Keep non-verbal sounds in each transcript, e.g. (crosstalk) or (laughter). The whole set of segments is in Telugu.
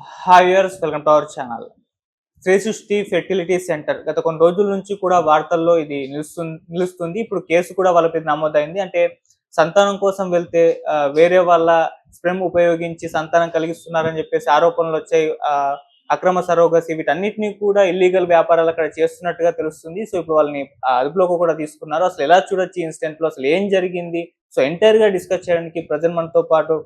Hi viewers welcome to our channel Shri Srishti fertility centre గత కొన్ని రోజుల నుంచి కూడా వార్తల్లో ఇది నిలుస్తుంది నిలుస్తుంది. ఇప్పుడు కేసు కూడా వాళ్ళ మీద నమోదైంది. అంటే సంతానం కోసం వెళ్తే వేరే వాళ్ళ స్ప్రెమ్ ఉపయోగించి సంతానం కలిగిస్తున్నారని చెప్పేసి ఆరోపణలు వచ్చాయి. అక్రమ సరోగసి వీటన్నిటినీ కూడా ఇల్లీగల్ వ్యాపారాలు అక్కడ చేస్తున్నట్టుగా తెలుస్తుంది. సో ఇప్పుడు వాళ్ళని అదుపులోకి కూడా తీసుకున్నారు. అసలు ఎలా చూడొచ్చు ఇన్సిడెంట్లో? అసలు ఏం జరిగింది? సో ఎంటైర్గా డిస్కస్ చేయడానికి ప్రజెంట్ మనతో పాటు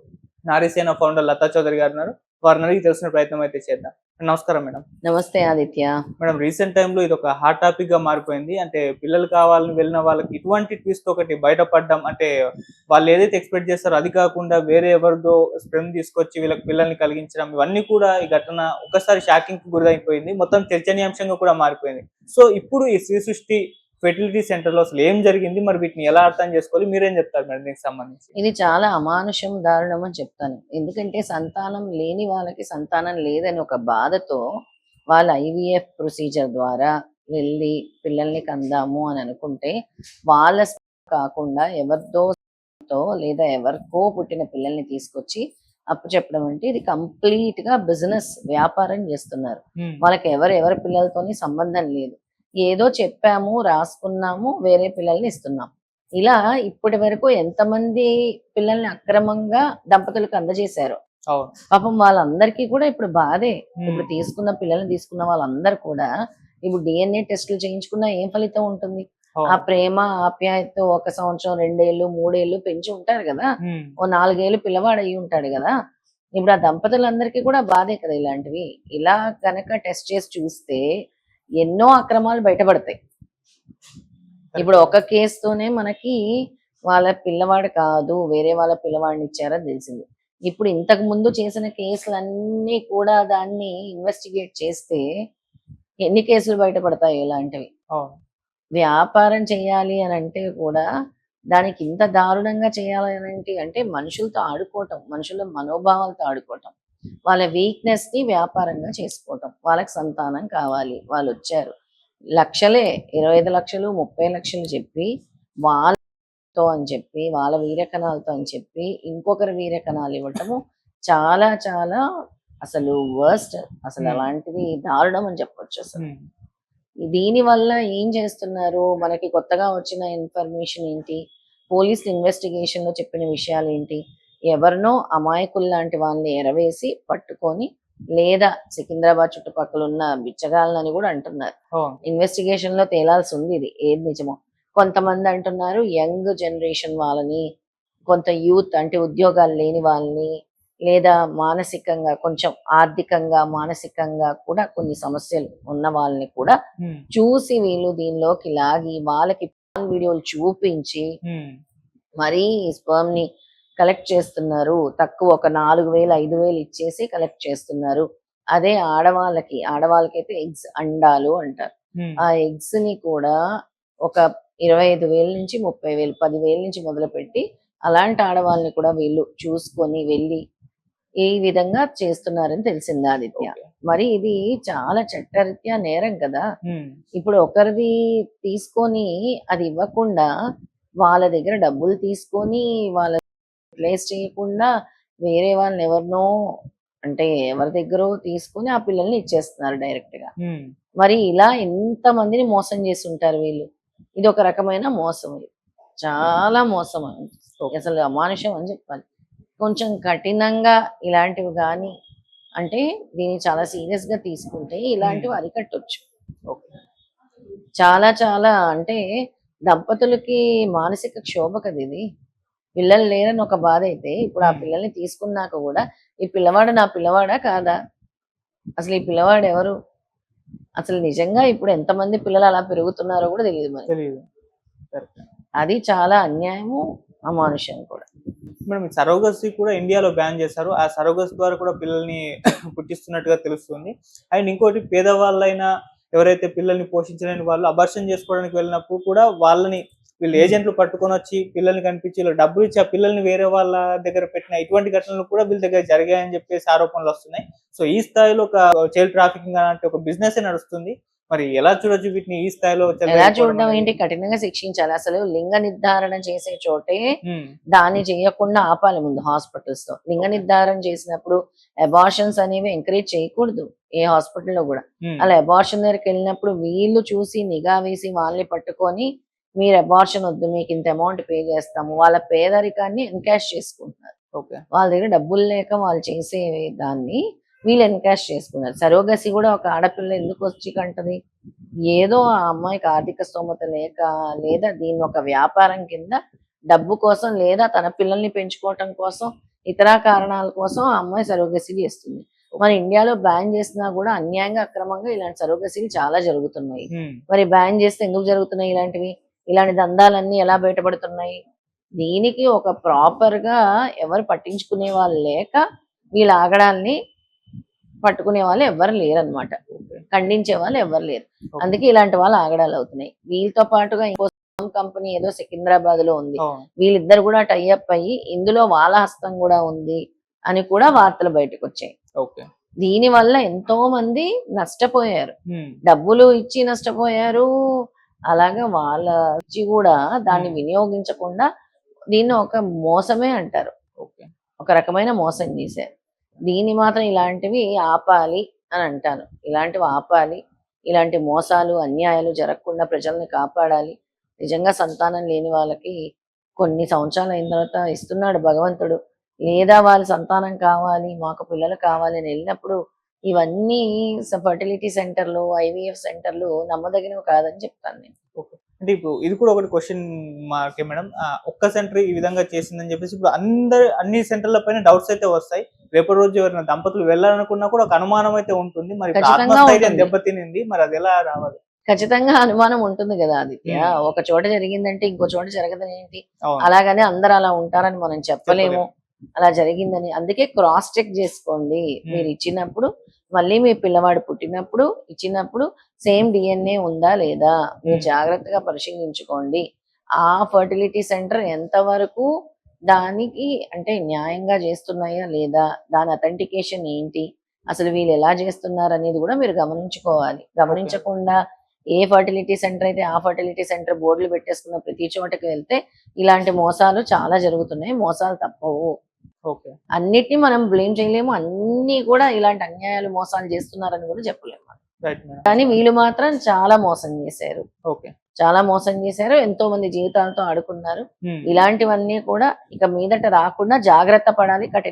నారీసేన ఫౌండర్ లతా చౌదరి గారు ఉన్నారు వారిని అడిగి తెలిసిన ప్రయత్నం అయితే చేద్దాం. నమస్కారం మేడం. నమస్తే ఆదిత్య. మేడం రీసెంట్ టైంలో ఇది ఒక హాట్ టాపిక్గా మారిపోయింది. అంటే పిల్లలు కావాలని వెళ్ళిన వాళ్ళకి ఇటువంటి ట్విస్ట్ ఒకటి బయటపడడం అంటే వాళ్ళు ఏదైతే ఎక్స్పెక్ట్ చేస్తారో అది కాకుండా వేరే ఎవరిదో స్ప్రెమ్ తీసుకొచ్చి వీళ్ళకి పిల్లల్ని కలిగించడం ఇవన్నీ కూడా ఈ ఘటన ఒకసారి షాకింగ్కి గురైపోయింది. మొత్తం చర్చనీయాంశంగా కూడా మారిపోయింది. సో ఇప్పుడు ఈ శ్రీ సృష్టి ఫెర్టిలిటీ సెంటర్లో అసలు ఏం జరిగింది? మరి వీటిని ఎలా అర్థం చేసుకోవాలి? మీరేం చెప్తారు మేడం దీనికి సంబంధించి? ఇది చాలా అమానుషం దారుణం అని చెప్తాను. ఎందుకంటే సంతానం లేని వాళ్ళకి సంతానం లేదని ఒక బాధతో వాళ్ళ ఐవీఎఫ్ ప్రొసీజర్ ద్వారా వెళ్ళి పిల్లల్ని కందాము అని అనుకుంటే వాళ్ళ కాకుండా ఎవరితో తో లేదా ఎవరికో పుట్టిన పిల్లల్ని తీసుకొచ్చి అప్పు చెప్పడం అంటే ఇది కంప్లీట్గా బిజినెస్ వ్యాపారం చేస్తున్నారు. వాళ్ళకి ఎవరు ఎవరి పిల్లలతోని సంబంధం లేదు. ఏదో చెప్పాము రాసుకున్నాము వేరే పిల్లల్ని ఇస్తున్నాం. ఇలా ఇప్పటి వరకు ఎంతమంది పిల్లల్ని అక్రమంగా దంపతులకు అందజేశారు. పాపం వాళ్ళందరికీ కూడా ఇప్పుడు బాధే. ఇప్పుడు తీసుకున్న పిల్లల్ని తీసుకున్న వాళ్ళందరూ కూడా ఇప్పుడు డిఎన్ఏ టెస్టులు చేయించుకున్నా ఏం ఫలితం ఉంటుంది? ఆ. ప్రేమ ఆప్యాయతతో ఒక సంవత్సరం రెండేళ్ళు మూడేళ్ళు పెంచి ఉంటారు కదా. ఓ నాలుగేళ్ళు పిల్లవాడు అయి ఉంటాడు కదా. ఇప్పుడు ఆ దంపతులందరికీ కూడా బాధే కదా ఇలాంటివి. ఇలా కనుక టెస్ట్ చేసి చూస్తే ఎన్నో అక్రమాలు బయటపడతాయి. ఇప్పుడు ఒక కేసుతోనే మనకి వాళ్ళ పిల్లవాడు కాదు వేరే వాళ్ళ పిల్లవాడిని ఇచ్చారని తెలిసింది. ఇప్పుడు ఇంతకు ముందు చేసిన కేసులన్నీ కూడా దాన్ని ఇన్వెస్టిగేట్ చేస్తే ఎన్ని కేసులు బయటపడతాయి ఇలాంటివి? వ్యాపారం చేయాలి అని అంటే కూడా దానికి ఇంత దారుణంగా చేయాలి అని అంటే మనుషులతో ఆడుకోవటం మనుషుల మనోభావాలతో ఆడుకోవటం. వాళ్ళ వీక్నెస్ని వ్యాపారంగా చేసుకోవటం. వాళ్ళకి సంతానం కావాలి. వాళ్ళు వచ్చారు. లక్షలే ఇరవై ఐదు లక్షలు ముప్పై లక్షలు చెప్పి వాళ్ళతో అని చెప్పి వాళ్ళ వీరకణాలతో అని చెప్పి ఇంకొకరి వీరకణాలు ఇవ్వటము చాలా చాలా అసలు వర్స్ట్ అసలు Hmm. అలాంటిది దారుణం అని చెప్పొచ్చు అసలు. ఉమ్. దీని వల్ల ఏం చేస్తున్నారు? మనకి కొత్తగా వచ్చిన ఇన్ఫర్మేషన్ ఏంటి? పోలీస్ ఇన్వెస్టిగేషన్లో చెప్పిన విషయాలు ఏంటి? ఎవరినో అమాయకులు లాంటి వాళ్ళని ఎరవేసి పట్టుకొని లేదా సికింద్రాబాద్ చుట్టుపక్కల ఉన్న బిచ్చగాళ్ళని కూడా అంటున్నారు ఇన్వెస్టిగేషన్లో తేలాల్సి ఉంది ఇది ఏది నిజమో కొంతమంది అంటున్నారు యంగ్ జనరేషన్ వాళ్ళని కొంత యూత్ అంటే ఉద్యోగాలు లేని వాళ్ళని లేదా మానసికంగా కొంచెం ఆర్థికంగా మానసికంగా కూడా కొన్ని సమస్యలు ఉన్న వాళ్ళని కూడా. చూసి వీళ్ళు దీనిలోకి లాగి వాళ్ళకి వీడియోలు చూపించి. మరీ స్పర్మ్ని కలెక్ట్ చేస్తున్నారు తక్కువ ఒక నాలుగు వేలు ఐదు వేలు ఇచ్చేసి కలెక్ట్ చేస్తున్నారు అదే ఆడవాళ్ళకి ఆడవాళ్ళకైతే ఎగ్స్ అండాలు అంటారు. ఆ ఎగ్స్ని కూడా ఒక ఇరవై ఐదు వేల నుంచి ముప్పై వేలు పది వేల నుంచి మొదలుపెట్టి అలాంటి ఆడవాళ్ళని కూడా వీళ్ళు చూసుకొని వెళ్ళి ఈ విధంగా చేస్తున్నారని తెలిసింది ఆదిత్య. మరి ఇది చాలా చట్టరీత్యా నేరం కదా. ఇప్పుడు ఒకరిది తీసుకొని అది ఇవ్వకుండా వాళ్ళ దగ్గర డబ్బులు తీసుకొని వాళ్ళ ప్లేస్ చేయకుండా వేరే వాళ్ళని ఎవరినో అంటే ఎవరి దగ్గర తీసుకొని ఆ పిల్లల్ని ఇచ్చేస్తున్నారు డైరెక్ట్గా. మరి ఇలా ఎంత మందిని మోసం చేసి ఉంటారు వీళ్ళు. ఇది ఒక రకమైన మోసం ఇది. చాలా మోసం. అసలు అమానుషం అని చెప్పాలి. కొంచెం కఠినంగా ఇలాంటివి కానీ అంటే దీన్ని చాలా సీరియస్గా తీసుకుంటే ఇలాంటివి అరికట్టొచ్చు. చాలా చాలా అంటే దంపతులకి మానసిక క్షోభ కదా ఇది. పిల్లలు లేరని ఒక బాధ అయితే ఇప్పుడు ఆ. పిల్లల్ని తీసుకున్నాక కూడా ఈ పిల్లవాడు నా పిల్లవాడా కాదా? అసలు ఈ పిల్లవాడు ఎవరు? అసలు నిజంగా ఇప్పుడు ఎంతమంది పిల్లలు అలా పెరుగుతున్నారో కూడా తెలియదు మరి. అది చాలా అన్యాయము అమానుషం కూడా. మేడం సరోగసి కూడా ఇండియాలో బ్యాన్ చేశారు. ఆ సరోగసి ద్వారా కూడా పిల్లల్ని (coughs) పుట్టిస్తున్నట్టుగా తెలుస్తుంది. అండ్ ఇంకోటి పేదవాళ్ళైనా ఎవరైతే పిల్లల్ని పోషించలేని వాళ్ళు అబర్షన్ చేసుకోవడానికి వెళ్ళినప్పుడు కూడా వాళ్ళని వీళ్ళు ఏజెంట్లు పట్టుకొని వచ్చి పిల్లల్ని కనిపించి వీళ్ళు డబ్బులు ఇచ్చి ఆ పిల్లల్ని వేరే వాళ్ళ దగ్గర పెట్టిన ఇటువంటి ఘటనలు కూడా వీళ్ళ దగ్గర జరిగాయని చెప్పేసి ఆరోపణలు వస్తున్నాయి. సో ఈ స్థాయిలో ఒక చైల్డ్ ట్రాఫికింగ్ అలాంటి ఒక బిజినెస్ నడుస్తుంది? మరి ఎలా చూడొచ్చు వీటిని ఈ స్థాయిలో ఎలా చూడడం? ఏంటి? కఠినంగా శిక్షించాలి. అసలు లింగ నిర్ధారణ చేసే చోటే దాన్ని చేయకుండా ఆపాలి ముందు హాస్పిటల్స్తో లింగ. నిర్ధారణ చేసినప్పుడు అబార్షన్స్ అనేవి ఎంకరేజ్ చేయకూడదు ఏ హాస్పిటల్లో కూడా. అలా అబార్షన్ దగ్గరికి వెళ్ళినప్పుడు వీళ్ళు చూసి నిఘా వేసి వాళ్ళని పట్టుకొని మీరు అబార్షన్ వద్దు మీకు ఇంత అమౌంట్ పే చేస్తాము. వాళ్ళ పేదరికాన్ని ఎన్కాష్ చేసుకుంటున్నారు. ఓకే. వాళ్ళ దగ్గర డబ్బులు లేక వాళ్ళు చేసే దాన్ని వీళ్ళు ఎన్కాష్ చేసుకున్నారు. సరోగసి కూడా ఒక ఆడపిల్ల ఎందుకు వచ్చి కంటది? ఏదో ఆ అమ్మాయికి ఆర్థిక స్తోమత లేక లేదా దీన్ని ఒక వ్యాపారం కింద డబ్బు కోసం లేదా తన పిల్లల్ని పెంచుకోవటం కోసం ఇతర కారణాల కోసం ఆ అమ్మాయి సరోగసి చేస్తుంది. మన ఇండియాలో బ్యాన్ చేసినా కూడా అన్యాయంగా అక్రమంగా ఇలాంటి సరోగసీలు చాలా జరుగుతున్నాయి. మరి బ్యాన్ చేస్తే ఎందుకు జరుగుతున్నాయి ఇలాంటివి? ఇలాంటి దందాలన్నీ ఎలా బయటపడుతున్నాయి? దీనికి ఒక ప్రాపర్గా ఎవరు పట్టించుకునే వాళ్ళు లేక వీళ్ళ ఆగడాల్ని పట్టుకునే వాళ్ళు ఎవరు లేరు అనమాట ఓకే. ఖండించే వాళ్ళు ఎవరు లేరు. అందుకే ఇలాంటి వాళ్ళు ఆగడాలు అవుతున్నాయి. వీళ్ళతో పాటుగా ఇంకో కంపెనీ ఏదో సికింద్రాబాద్లో ఉంది. వీళ్ళిద్దరు కూడా టైఅప్ అయ్యి ఇందులో వాళ్ళ హస్తం కూడా ఉంది అని కూడా వార్తలు బయటకు వచ్చాయి ఓకే. దీని వల్ల ఎంతో మంది నష్టపోయారు డబ్బులు ఇచ్చి నష్టపోయారు. అలాగా వాళ్ళ ఇచ్చి కూడా దాన్ని. వినియోగించకుండా దీన్ని ఒక మోసమే అంటారు. ఓకే. ఒక రకమైన మోసం చేశారు దీన్ని మాత్రం ఇలాంటివి ఆపాలి అని అంటాను. ఇలాంటివి ఆపాలి ఇలాంటి మోసాలు అన్యాయాలు జరగకుండా ప్రజల్ని కాపాడాలి. నిజంగా సంతానం లేని వాళ్ళకి కొన్ని సంవత్సరాలు అయిన తర్వాత ఇస్తున్నాడు భగవంతుడు. లేదా వాళ్ళ సంతానం కావాలి మాకు పిల్లలు కావాలి అని వెళ్ళినప్పుడు ఇవన్నీ ఫర్టిలిటీ సెంటర్లు ఐవీఎఫ్ సెంటర్లు నమ్మదగినవి కాదని చెప్తాను నేను. అంటే ఇప్పుడు ఇది కూడా ఒకటి క్వశ్చన్ మార్కే మేడం. ఒక్క సెంటర్ ఈ విధంగా చేసిందని చెప్పేసి ఇప్పుడు అందరు అన్ని సెంటర్ల పైన డౌట్స్ అయితే వస్తాయి. రేపటి రోజు ఎవరైనా దంపతులు వెళ్ళాలనుకున్నా కూడా ఒక అనుమానం అయితే ఉంటుంది. మరి ఆత్మస్థైర్యం. దెబ్బతినింది. మరి అది ఎలా రావాలి? ఖచ్చితంగా అనుమానం ఉంటుంది కదా ఆదిత్య. Hmm. ఒక చోట జరిగిందంటే ఇంకో చోట జరగదని ఏంటి? అలాగనే అందరు అలా ఉంటారని మనం చెప్పలేము. అలా జరిగిందని. అందుకే క్రాస్ చెక్ చేసుకోండి. మీరు ఇచ్చినప్పుడు మళ్ళీ మీ పిల్లవాడు పుట్టినప్పుడు ఇచ్చినప్పుడు సేమ్ డిఎన్ఏ ఉందా లేదా? మీరు. జాగ్రత్తగా పరిశీలించుకోండి. ఆ ఫర్టిలిటీ సెంటర్ ఎంతవరకు దానికి అంటే న్యాయంగా చేస్తున్నాయా లేదా? దాని అథెంటికేషన్ ఏంటి? అసలు వీళ్ళు ఎలా చేస్తున్నారు అనేది కూడా మీరు గమనించుకోవాలి. గమనించకుండా ఏ ఫర్టిలిటీ సెంటర్ అయితే ఆ ఫర్టిలిటీ సెంటర్ బోర్డులు పెట్టేసుకున్న ప్రతి చోటకి వెళ్తే ఇలాంటి మోసాలు చాలా జరుగుతున్నాయి. మోసాలు తప్పవు. అన్నిటిని మనం బ్లేమ్ చేయలేము. అన్ని కూడా ఇలాంటి అన్యాయాలు మోసాలు చేస్తున్నారని కూడా చెప్పలేము కానీ వీళ్ళు మాత్రం చాలా మోసం చేశారు. ఓకే. చాలా మోసం చేశారు. ఎంతో మంది జీవితాలతో ఆడుకున్నారు. ఉమ్. ఇలాంటివన్నీ కూడా ఇక మీదట రాకుండా జాగ్రత్త పడాలి. కఠిన